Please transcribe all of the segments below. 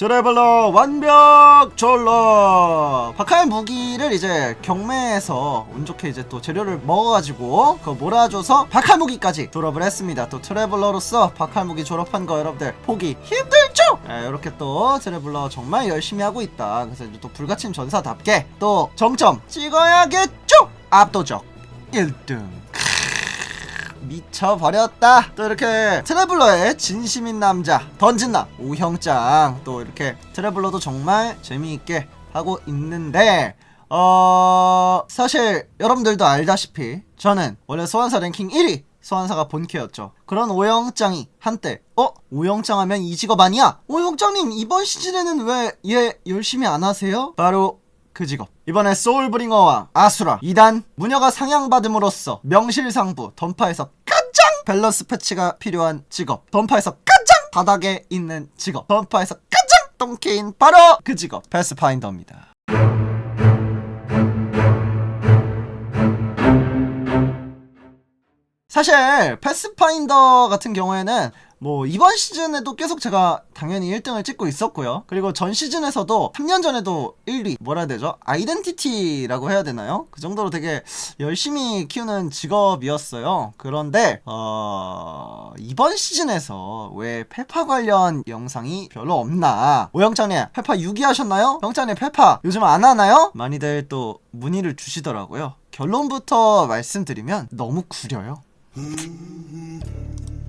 트래블러 완벽 졸러 박하의 무기를 이제 경매에서 운 좋게 이제 또 재료를 먹어가지고 그거 몰아줘서 박할 무기까지 졸업을 했습니다 또 트래블러로서 박할 무기 졸업한 거 여러분들 보기 힘들죠? 네, 이렇게 또 트래블러 정말 열심히 하고 있다 그래서 이제 또 불가침 전사답게 또 정점 찍어야겠죠? 압도적 1등 미쳐버렸다 또 이렇게 트래블러의 진심인 남자 던진남 오형짱 또 이렇게 트래블러도 정말 재미있게 하고 있는데 어 사실 여러분들도 알다시피 저는 원래 소환사 랭킹 1위 소환사가 본캐였죠 그런 오영짱이 한때 어? 오영짱 하면 이 직업 아니야? 오영짱님 이번 시즌에는 왜 얘 열심히 안 하세요? 바로 그 직업 이번에 소울브링어와 아수라 2단 무녀가 상향받음으로써 명실상부 던파에서 가장 밸런스 패치가 필요한 직업. 던파에서 가장 바닥에 있는 직업. 던파에서 가장 똥케인 바로 그 직업. 패스파인더입니다. 사실 패스파인더 같은 경우에는 뭐 이번 시즌에도 계속 제가 당연히 1등을 찍고 있었고요. 그리고 전 시즌에서도 3년 전에도 1위 뭐라 해야 되죠? 아이덴티티라고 해야 되나요? 그 정도로 되게 열심히 키우는 직업이었어요. 그런데 어 이번 시즌에서 왜 페파 관련 영상이 별로 없나? 오영장님 페파 6위 하셨나요? 영장님 페파 요즘 안 하나요? 많이들 또 문의를 주시더라고요. 결론부터 말씀드리면 너무 구려요.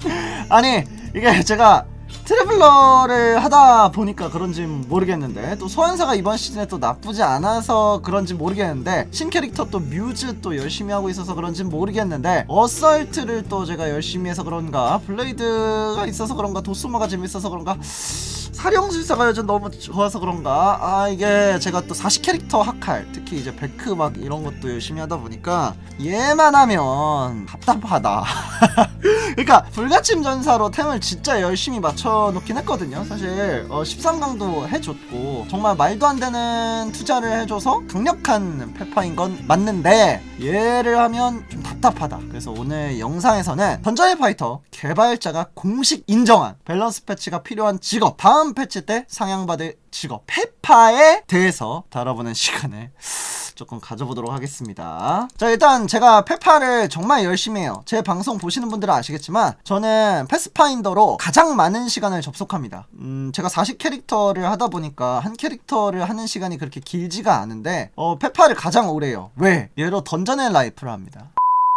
아니 이게 제가 트래블러를 하다 보니까 그런지 모르겠는데 또 소환사가 이번 시즌에 또 나쁘지 않아서 그런지 모르겠는데 신캐릭터 또 뮤즈 또 열심히 하고 있어서 그런지 모르겠는데 어설트를 또 제가 열심히 해서 그런가 블레이드가 있어서 그런가 도스모가 재밌어서 그런가 사령술사가 요즘 너무 좋아서 그런가 아 이게 제가 또 40캐릭터 학할 특히 이제 베크 막 이런 것도 열심히 하다 보니까 얘만 하면 답답하다 그러니까 불가침 전사로 템을 진짜 열심히 맞춰놓긴 했거든요. 사실 어, 13강도 해줬고 정말 말도 안 되는 투자를 해줘서 강력한 페파인 건 맞는데 얘를 하면 좀 답답하다 그래서 오늘 영상에서는 던전의 파이터 개발자가 공식 인정한 밸런스 패치가 필요한 직업 다음 패치 때 상향받을 직업 페파에 대해서 다뤄보는 시간을 조금 가져보도록 하겠습니다. 자, 일단 제가 페파를 정말 열심히 해요. 제 방송 보시는 분들은 아시겠지만, 저는 패스파인더로 가장 많은 시간을 접속합니다. 음, 제가 40캐릭터를 하다 보니까, 한 캐릭터를 하는 시간이 그렇게 길지가 않은데, 어, 페파를 가장 오래 해요. 왜? 얘로 던전 의 라이프를 합니다.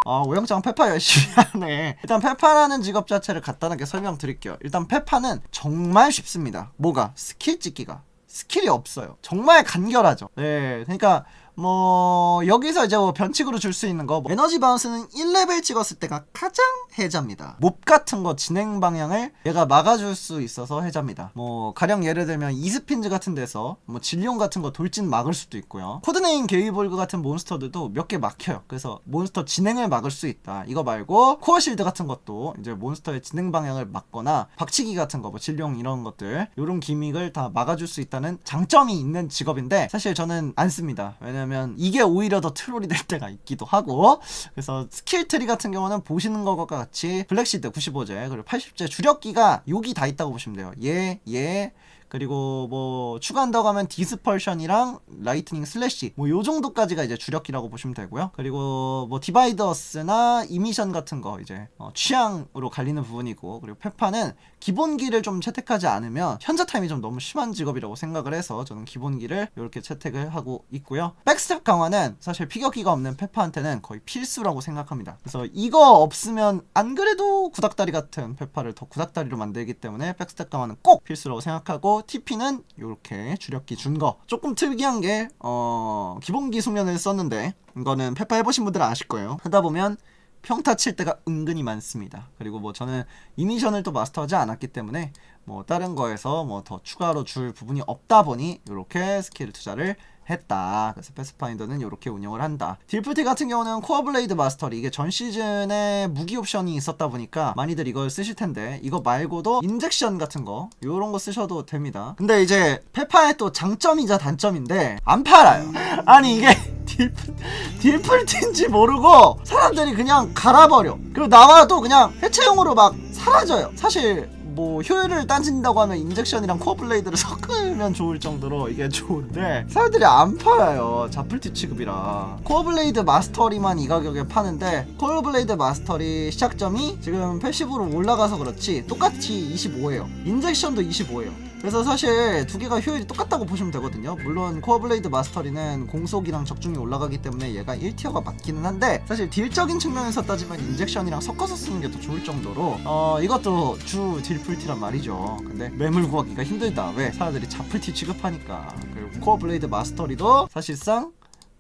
아, 오영장 페파 열심히 하네. 일단 페파라는 직업 자체를 간단하게 설명드릴게요. 일단 페파는 정말 쉽습니다. 뭐가? 스킬 찍기가. 스킬이 없어요. 정말 간결하죠. 네, 그러니까 뭐 여기서 이제 뭐 변칙으로 줄 수 있는 거 뭐 에너지 바운스는 1레벨 찍었을 때가 가장 해자입니다. 몹 같은 거 진행 방향을 얘가 막아줄 수 있어서 해자입니다. 뭐 가령 예를 들면 이스핀즈 같은 데서 뭐 진룡 같은 거 돌진 막을 수도 있고요. 코드네임 게이볼그 같은 몬스터들도 몇 개 막혀요. 그래서 몬스터 진행을 막을 수 있다. 이거 말고 코어 실드 같은 것도 이제 몬스터의 진행 방향을 막거나 박치기 같은 거, 뭐 진룡 이런 것들 이런 기믹을 다 막아줄 수 있다는 장점이 있는 직업인데 사실 저는 안 씁니다. 왜냐면 이게 오히려 더 트롤이 될 때가 있기도 하고 그래서 스킬 트리 같은 경우는 보시는 것과 같이 블랙시드 95제 그리고 80제 주력기가 여기 다 있다고 보시면 돼요. 얘, 얘 그리고 뭐 추가한다고 하면 디스펄션이랑 라이트닝 슬래시 뭐 요 정도까지가 이제 주력기라고 보시면 되고요. 그리고 뭐 디바이더스나 이미션 같은 거 이제 어, 취향으로 갈리는 부분이고 그리고 페파는 기본기를 좀 채택하지 않으면 현자 타임이 좀 너무 심한 직업이라고 생각을 해서 저는 기본기를 이렇게 채택을 하고 있고요. 백스텝 강화는 사실 피격기가 없는 페파한테는 거의 필수라고 생각합니다. 그래서 이거 없으면 안 그래도 구닥다리 같은 페파를 더 구닥다리로 만들기 때문에 백스텝 강화는 꼭 필수라고 생각하고 TP는 이렇게 주력기 준 거. 조금 특이한 게 어, 기본기 숙련을 썼는데 이거는 페파 해보신 분들은 아실 거예요. 하다 보면 평타 칠 때가 은근히 많습니다. 그리고 뭐 저는 이미션을 또 마스터하지 않았기 때문에 뭐 다른 거에서 뭐 더 추가로 줄 부분이 없다 보니 이렇게 스킬 투자를 했다. 그래서 패스파인더는 이렇게 운영을 한다. 딜프티 같은 경우는 코어 블레이드 마스터리 이게 전 시즌에 무기 옵션이 있었다 보니까 많이들 이걸 쓰실 텐데 이거 말고도 인젝션 같은 거 이런 거 쓰셔도 됩니다. 근데 이제 페파의 또 장점이자 단점인데 안 팔아요. 아니 이게 딜프 딜플티인지 모르고 사람들이 그냥 갈아버려. 그리고 나와도 그냥 해체용으로 막 사라져요. 사실 뭐 효율을 따진다고 하면 인젝션이랑 코어 블레이드를 섞으면 좋을 정도로 이게 좋은데 사람들이 안 팔아요 자플티 취급이라. 코어 블레이드 마스터리만 이 가격에 파는데 코어 블레이드 마스터리 시작점이 지금 패시브로 올라가서 그렇지 똑같이 25예요. 인젝션도 25예요. 그래서 사실 두 개가 효율이 똑같다고 보시면 되거든요. 물론 코어 블레이드 마스터리는 공속이랑 적중이 올라가기 때문에 얘가 1티어가 맞기는 한데 사실 딜적인 측면에서 따지면 인젝션이랑 섞어서 쓰는 게 더 좋을 정도로 어 이것도 주 딜 풀티란 말이죠 근데 매물 구하기가 힘들다 왜 사람들이 자풀티 취급하니까 그리고 코어 블레이드 마스터리도 사실상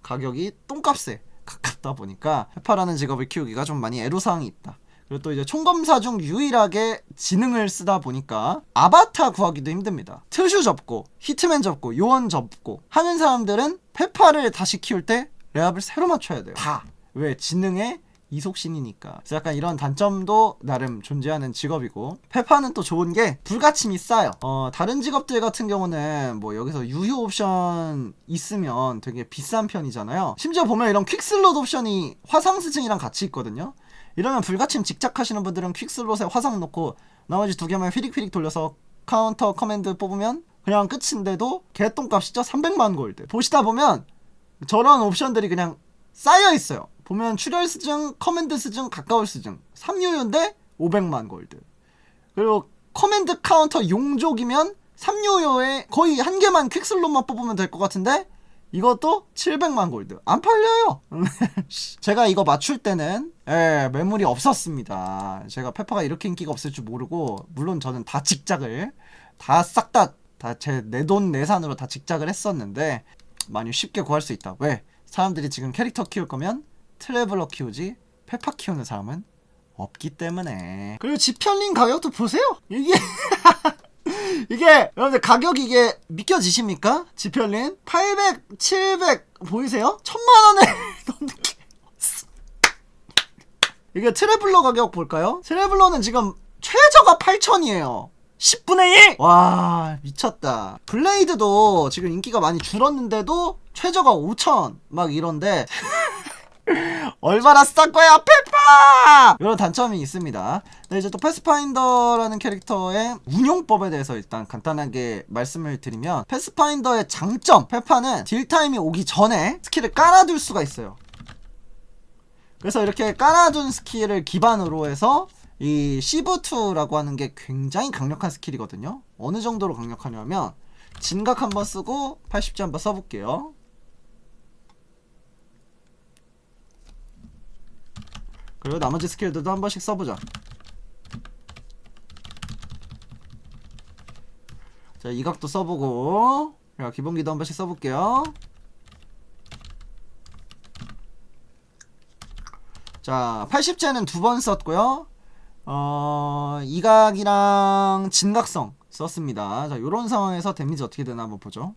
가격이 똥값에 가깝다 보니까 해파라는 직업을 키우기가 좀 많이 애로사항이 있다 그리고 또 이제 총검사 중 유일하게 지능을 쓰다 보니까 아바타 구하기도 힘듭니다. 트슈 접고 히트맨 접고 요원 접고 하는 사람들은 페파를 다시 키울 때 레압을 새로 맞춰야 돼요. 다. 왜? 지능의 이속신이니까. 그래서 약간 이런 단점도 나름 존재하는 직업이고 페파는 또 좋은 게 불가침이 싸요. 어, 다른 직업들 같은 경우는 뭐 여기서 유효 옵션 있으면 되게 비싼 편이잖아요. 심지어 보면 이런 퀵슬롯 옵션이 화상 스승이랑 같이 있거든요. 이러면 불가침 직작 하시는 분들은 퀵슬롯에 화상 놓고 나머지 두 개만 휘릭휘릭 돌려서 카운터 커맨드 뽑으면 그냥 끝인데도 개똥값이죠 300만 골드 보시다 보면 저런 옵션들이 그냥 쌓여 있어요. 보면 출혈 스증 커맨드 스증 가까울 스증. 3유효인데 500만 골드. 그리고 커맨드 카운터 용족이면 3유효에 거의 한 개만 퀵슬롯만 뽑으면 될 것 같은데 이것도 700만 골드. 안 팔려요. 제가 이거 맞출 때는 예, 매물이 없었습니다. 제가 페퍼가 이렇게 인기가 없을 줄 모르고 물론 저는 다 직작을 다 싹 다 다 제 내 돈 내산으로 다 직작을 했었는데 많이 쉽게 구할 수 있다. 왜? 사람들이 지금 캐릭터 키울 거면 트래블러 키우지 페파 키우는 사람은 없기 때문에 그리고 지편링 가격도 보세요 이게 이게 여러분들 가격 이게 믿겨지십니까? 지편린 800, 700 보이세요? 천만 원을 넘게 이게 트래블러 가격 볼까요? 트래블러는 지금 최저가 8천이에요 10분의 1! 와 미쳤다 블레이드도 지금 인기가 많이 줄었는데도 최저가 5천 막 이런데 얼마나 싼 거야 페파 이런 단점이 있습니다. 네, 이제 또 패스파인더라는 캐릭터의 운용법에 대해서 일단 간단하게 말씀을 드리면 패스파인더의 장점 페파는 딜타임이 오기 전에 스킬을 깔아둘 수가 있어요. 그래서 이렇게 깔아둔 스킬을 기반으로 해서 이 시브2라고 하는 게 굉장히 강력한 스킬이거든요. 어느 정도로 강력하냐면 진각 한번 쓰고 80지 한번 써볼게요 그리고 나머지 스킬들도 한 번씩 써보자. 자, 이각도 써보고, 자, 기본기도 한 번씩 써볼게요. 자, 80제는 두 번 썼고요. 어, 이각이랑 진각성 썼습니다. 자, 요런 상황에서 데미지 어떻게 되나 한번 보죠.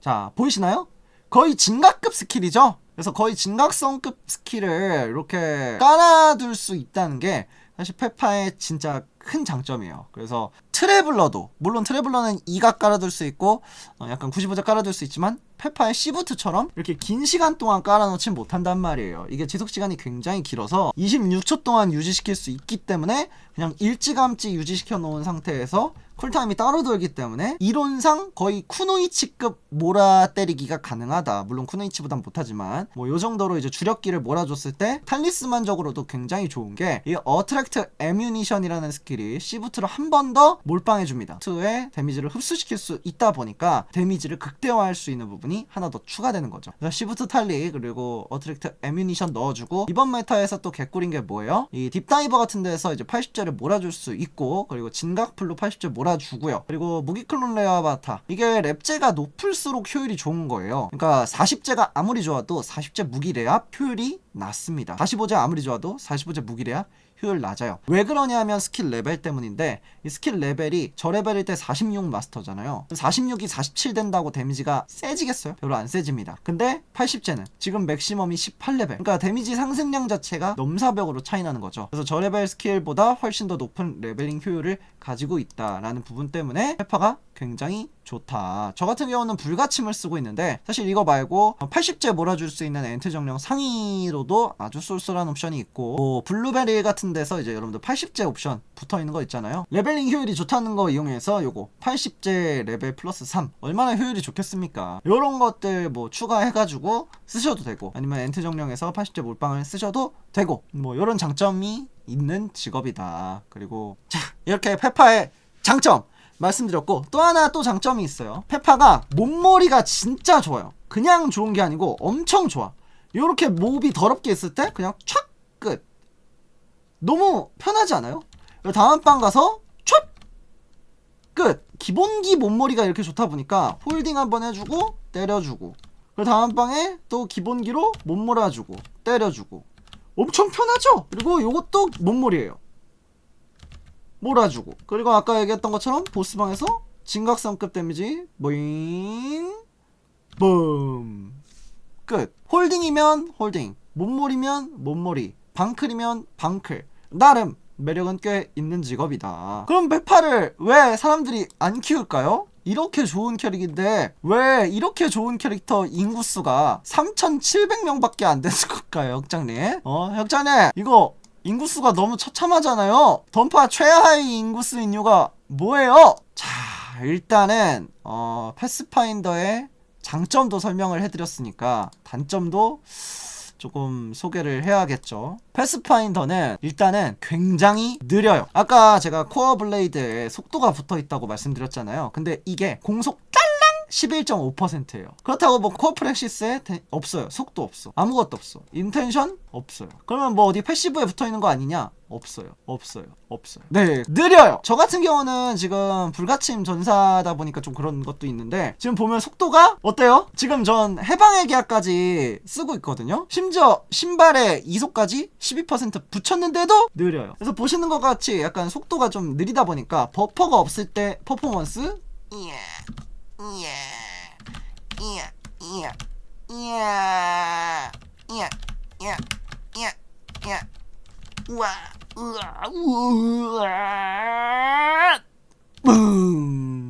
자, 보이시나요? 거의 진각급 스킬이죠? 그래서 거의 진각성급 스킬을 이렇게 깔아둘 수 있다는 게 사실 페파의 진짜 큰 장점이에요. 그래서 트래블러도 물론 트래블러는 2각 깔아둘 수 있고 어, 약간 95제 깔아둘 수 있지만 페파의 시부트처럼 이렇게 긴 시간 동안 깔아놓진 못한단 말이에요. 이게 지속 시간이 굉장히 길어서 26초 동안 유지시킬 수 있기 때문에 그냥 일찌감치 유지시켜 놓은 상태에서 쿨타임이 따로 돌기 때문에 이론상 거의 쿠노이치급 몰아 때리기가 가능하다. 물론 쿠노이치보단 못하지만 뭐 요 정도로 이제 주력기를 몰아줬을 때 탈리스만적으로도 굉장히 좋은 게 이 어트랙트 에뮤니션이라는 스킬이 시부트를 한 번 더 몰빵해줍니다. 투의 데미지를 흡수시킬 수 있다 보니까 데미지를 극대화할 수 있는 부분이 하나 더 추가되는 거죠. 그래서 시부트 탈리 그리고 어트랙트 에뮤니션 넣어주고 이번 메타에서 또 개꿀인 게 뭐예요? 이 딥다이버 같은 데서 이제 80제를 몰아줄 수 있고 그리고 진각풀로 80제 몰아주고요. 그리고 무기클론 레어바타 이게 랩제가 높을수록 효율이 좋은 거예요. 그러니까 40제가 아무리 좋아도 40제 무기 레압 효율이 낮습니다. 45제 아무리 좋아도 45제 무기 레압 효율 낮아요. 왜 그러냐면 스킬 레벨 때문인데 이 스킬 레벨이 저 레벨일 때 46 마스터잖아요. 46이 47 된다고 데미지가 세지겠어요? 별로 안 세집니다. 근데 80제는 지금 맥시멈이 18레벨. 그러니까 데미지 상승량 자체가 넘사벽으로 차이 나는 거죠. 그래서 저 레벨 스킬보다 훨씬 더 높은 레벨링 효율을 가지고 있다라는 부분 때문에 페파가 굉장히 좋다. 저 같은 경우는 불가침을 쓰고 있는데 사실 이거 말고 80제 몰아줄 수 있는 엔트 정령 상위로도 아주 쏠쏠한 옵션이 있고 뭐 블루베리 같은 데서 이제 여러분들 80제 옵션 붙어 있는 거 있잖아요. 레벨링 효율이 좋다는 거 이용해서 요거 80제 레벨 플러스 3 얼마나 효율이 좋겠습니까? 요런 것들 뭐 추가해가지고 쓰셔도 되고 아니면 엔트 정령에서 80제 몰빵을 쓰셔도 되고 뭐 요런 장점이 있는 직업이다. 그리고 자 이렇게 페파의 장점 말씀드렸고 또 하나 또 장점이 있어요. 페파가 몸머리가 진짜 좋아요. 그냥 좋은 게 아니고 엄청 좋아. 요렇게 몹이 더럽게 있을 때 그냥 촥 끝. 너무 편하지 않아요? 다음 방 가서 촥 끝. 기본기 몸머리가 이렇게 좋다 보니까 홀딩 한번 해주고 때려주고 그리고 다음 방에 또 기본기로 못 몰아주고 때려주고 엄청 편하죠? 그리고 요것도 몸머리예요. 몰아주고 그리고 아까 얘기했던 것처럼 보스방에서 진각성급 데미지 보잉 붐 끝. 홀딩이면 홀딩, 몸몰이면 몸몰이, 방클이면 방클. 나름 매력은 꽤 있는 직업이다. 그럼 페파를 왜 사람들이 안 키울까요? 이렇게 좋은 캐릭인데 왜 이렇게 좋은 캐릭터 인구수가 3,700명밖에 안 되는 걸까요, 혁장님? 어, 혁장님 이거 인구수가 너무 처참하잖아요. 던파 최하위 인구수인 이유가 뭐예요? 자, 일단은 어, 패스파인더의 장점도 설명을 해드렸으니까 단점도 조금 소개를 해야겠죠. 패스파인더는 일단은 굉장히 느려요. 아까 제가 코어 블레이드에 속도가 붙어 있다고 말씀드렸잖아요. 근데 이게 공속 11.5%예요. 그렇다고 뭐 코어 프렉시스에 대- 없어요. 속도 없어. 아무것도 없어. 인텐션 없어요. 그러면 뭐 어디 패시브에 붙어 있는 거 아니냐? 없어요. 없어요. 없어요. 네, 느려요. 저 같은 경우는 지금 불가침 전사다 보니까 좀 그런 것도 있는데 지금 보면 속도가 어때요? 지금 전 해방의 계약까지 쓰고 있거든요. 심지어 신발에 이속까지 12% 붙였는데도 느려요. 그래서 보시는 것 같이 약간 속도가 좀 느리다 보니까 버퍼가 없을 때 퍼포먼스 이 Bùm.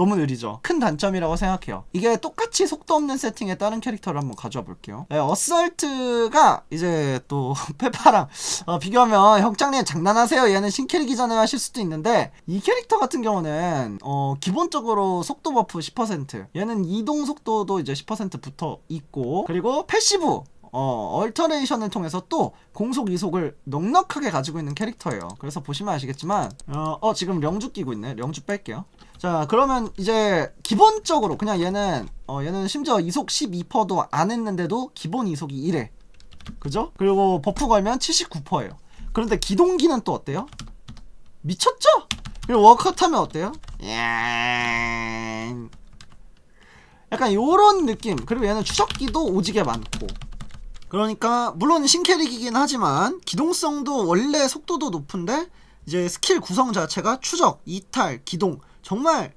너무 느리죠. 큰 단점이라고 생각해요. 이게 똑같이 속도 없는 세팅에 다른 캐릭터를 한번 가져와 볼게요. 네, 어설트가 이제 또 페파랑 어, 비교하면 형장님 장난하세요. 얘는 신캐릭이잖아요 하실 수도 있는데 이 캐릭터 같은 경우는 어, 기본적으로 속도 버프 10% 얘는 이동 속도도 이제 10% 붙어 있고 그리고 패시브 어, 얼터네이션을 통해서 또 공속 이속을 넉넉하게 가지고 있는 캐릭터예요. 그래서 보시면 아시겠지만, 어, 어, 지금 령주 끼고 있네. 령주 뺄게요. 자, 그러면 이제 기본적으로 그냥 얘는, 어, 얘는 심지어 이속 12%도 안 했는데도 기본 이속이 1회. 그죠? 그리고 버프 걸면 79%예요. 그런데 기동기는 또 어때요? 미쳤죠? 그리고 워크아웃 하면 어때요? 야 약간 요런 느낌. 그리고 얘는 추적기도 오지게 많고. 그러니까 물론 신캐릭이긴 하지만 기동성도 원래 속도도 높은데 이제 스킬 구성 자체가 추적, 이탈, 기동 정말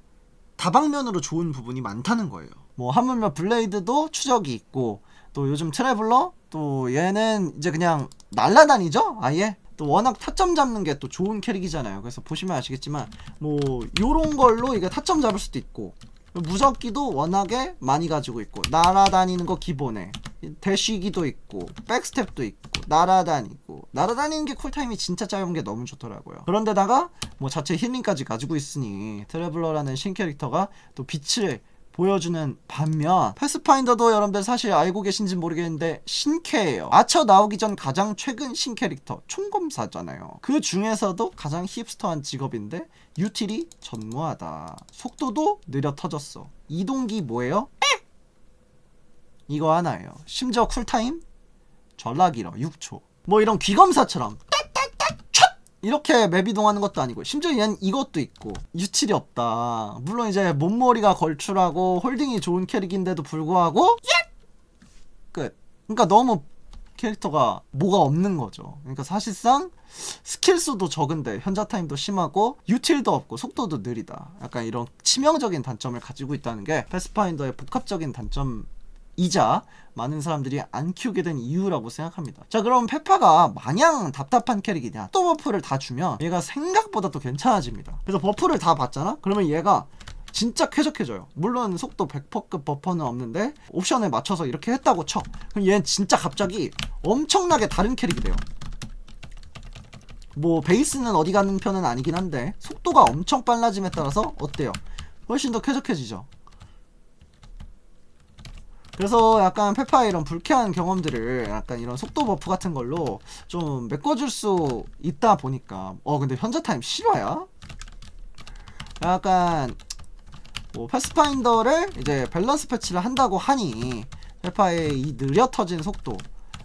다방면으로 좋은 부분이 많다는 거예요. 뭐 하물며 블레이드도 추적이 있고 또 요즘 트래블러 또 얘는 이제 그냥 날라다니죠 아예 또 워낙 타점 잡는 게 또 좋은 캐릭이잖아요. 그래서 보시면 아시겠지만 뭐 요런 걸로 이게 타점 잡을 수도 있고 무적기도 워낙에 많이 가지고 있고 날아다니는 거 기본에 대쉬기도 있고 백스텝도 있고 날아다니고. 날아다니는 게 쿨타임이 진짜 짧은 게 너무 좋더라고요. 그런데다가 뭐 자체 힐링까지 가지고 있으니 트래블러라는 신캐릭터가 또 빛을 보여주는 반면 패스파인더도 여러분들 사실 알고 계신지 모르겠는데 신캐예요. 아처 나오기 전 가장 최근 신캐릭터 총검사잖아요. 그 중에서도 가장 힙스터한 직업인데 유틸이 전무하다. 속도도 느려 터졌어. 이동기 뭐예요? 이거 하나예요. 심지어 쿨타임? 전라 길어 6초. 뭐 이런 귀검사처럼 이렇게 맵 이동하는 것도 아니고 심지어 얘는 이것도 있고. 유틸이 없다. 물론 이제 몸머리가 걸출하고 홀딩이 좋은 캐릭인데도 불구하고 끝. 그러니까 너무 캐릭터가 뭐가 없는 거죠. 그러니까 사실상 스킬 수도 적은데 현자 타임도 심하고 유틸도 없고 속도도 느리다. 약간 이런 치명적인 단점을 가지고 있다는 게 패스파인더의 복합적인 단점 이자 많은 사람들이 안 키우게 된 이유라고 생각합니다. 자, 그럼 페파가 마냥 답답한 캐릭이냐? 또 버프를 다 주면 얘가 생각보다 또 괜찮아집니다. 그래서 버프를 다 받잖아? 그러면 얘가 진짜 쾌적해져요. 물론 속도 100%급 버퍼는 없는데 옵션에 맞춰서 이렇게 했다고 쳐. 그럼 얘는 진짜 갑자기 엄청나게 다른 캐릭이 돼요. 뭐 베이스는 어디 가는 편은 아니긴 한데 속도가 엄청 빨라짐에 따라서 어때요? 훨씬 더 쾌적해지죠. 그래서 약간 페파의 이런 불쾌한 경험들을 약간 이런 속도 버프 같은 걸로 좀 메꿔줄 수 있다 보니까 어 근데 현자 타임 실화야? 약간 뭐 패스파인더를 이제 밸런스 패치를 한다고 하니 페파의 이 느려 터진 속도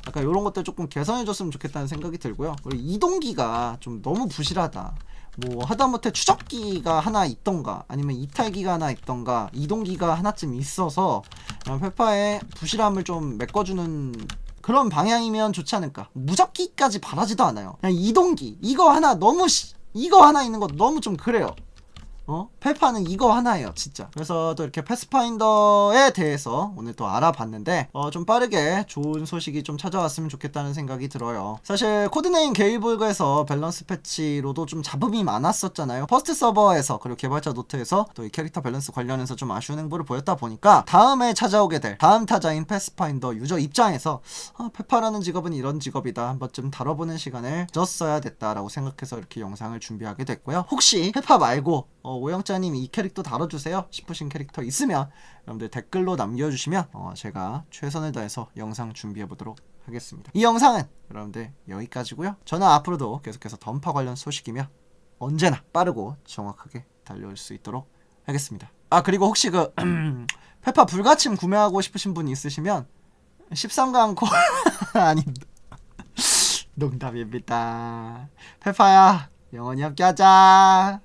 약간 이런 것들 조금 개선해줬으면 좋겠다는 생각이 들고요. 그리고 이동기가 좀 너무 부실하다. 뭐 하다못해 추적기가 하나 있던가 아니면 이탈기가 하나 있던가 이동기가 하나쯤 있어서 그냥 페파의 부실함을 좀 메꿔주는 그런 방향이면 좋지 않을까. 무적기까지 바라지도 않아요. 그냥 이동기 이거 하나 너무 시- 이거 하나 있는 거 너무 좀 그래요. 어? 페파는 이거 하나예요, 진짜. 그래서 또 이렇게 패스파인더에 대해서 오늘 또 알아봤는데, 어, 좀 빠르게 좋은 소식이 좀 찾아왔으면 좋겠다는 생각이 들어요. 사실, 코드네임 게이블그에서 밸런스 패치로도 좀 잡음이 많았었잖아요. 퍼스트 서버에서, 그리고 개발자 노트에서 또 이 캐릭터 밸런스 관련해서 좀 아쉬운 행보를 보였다 보니까, 다음에 찾아오게 될 다음 타자인 패스파인더 유저 입장에서, 아, 페파라는 직업은 이런 직업이다. 한 번쯤 다뤄보는 시간을 줬어야 됐다라고 생각해서 이렇게 영상을 준비하게 됐고요. 혹시 페파 말고 어, 오영자님 이 캐릭터 다뤄주세요 싶으신 캐릭터 있으면 여러분들 댓글로 남겨주시면 어, 제가 최선을 다해서 영상 준비해 보도록 하겠습니다. 이 영상은 여러분들 여기까지고요. 저는 앞으로도 계속해서 던파 관련 소식이며 언제나 빠르고 정확하게 달려올 수 있도록 하겠습니다. 아 그리고 혹시 그 페파 불가침 구매하고 싶으신 분 있으시면 13강 코 아닙니다. 농담입니다. 페파야 영원히 함께하자.